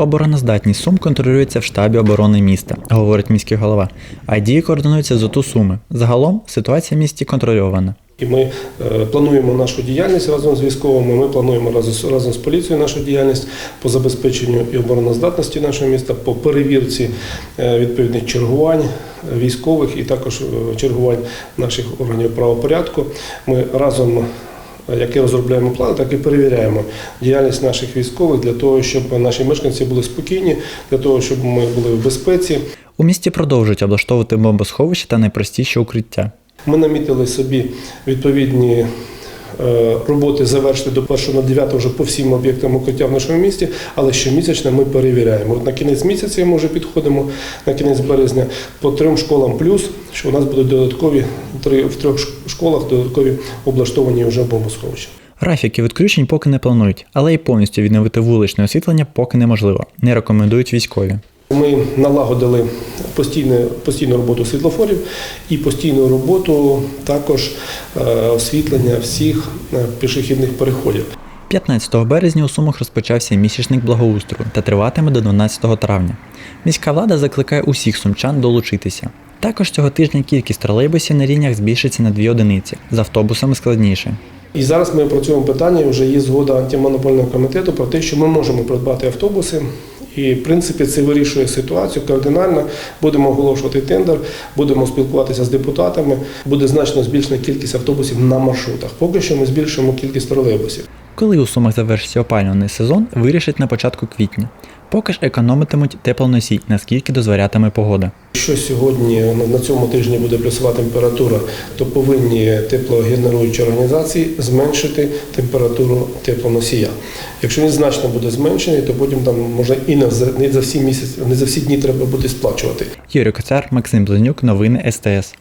Обороноздатність Сум контролюється в штабі оборони міста, говорить міський голова. А дії координуються з ОТУ Суми. Загалом ситуація в місті контрольована. І ми е, плануємо нашу діяльність разом з військовими. Ми плануємо разом, з- поліцією нашу діяльність по забезпеченню і обороноздатності нашого міста, по перевірці е, відповідних чергувань військових і також е, чергувань наших органів правопорядку. Ми разом. Е, Як і розробляємо плани, так і перевіряємо діяльність наших військових для того, щоб наші мешканці були спокійні, для того, щоб ми були в безпеці. У місті продовжують облаштовувати бомбосховища та найпростіші укриття. Ми намітили собі відповідні е, роботи завершити до 1.09 вже по всім об'єктам укриття в нашому місті, але щомісячно ми перевіряємо. От на кінець місяця ми вже підходимо на кінець березня по трьом школам плюс, що у нас будуть додаткові три в трьох школах додаткові облаштовані вже бомбосховища. Графіки відключень поки не планують, але й повністю відновити вуличне освітлення поки неможливо. Не рекомендують військові. Ми налагодили постійну, постійну роботу світлофорів і постійну роботу також е, освітлення всіх е, пішохідних переходів. 15 березня у Сумах розпочався місячник благоустрою та триватиме до 12 травня. Міська влада закликає усіх сумчан долучитися. Також цього тижня кількість тролейбусів на рівнях збільшиться на дві одиниці, з автобусами складніше. І зараз ми працюємо питання, вже є згода антимонопольного комітету про те, що ми можемо придбати автобуси. І, в принципі, це вирішує ситуацію кардинально. Будемо оголошувати тендер, будемо спілкуватися з депутатами. Буде значно збільшена кількість автобусів на маршрутах. Поки що ми збільшуємо кількість тролейбусів. Коли у Сумах завершиться опалювальний сезон, вирішать на початку квітня. Поки ж економитимуть теплоносій, наскільки дозволятиме погода. Якщо сьогодні на- цьому тижні буде плюсова температура, то повинні теплогенеруючі організації зменшити температуру теплоносія. Якщо він значно буде зменшений, то потім там може і не за, не за всі місяці, не за всі дні треба буде сплачувати. Юрій Коцар, Максим Близнюк, новини СТС.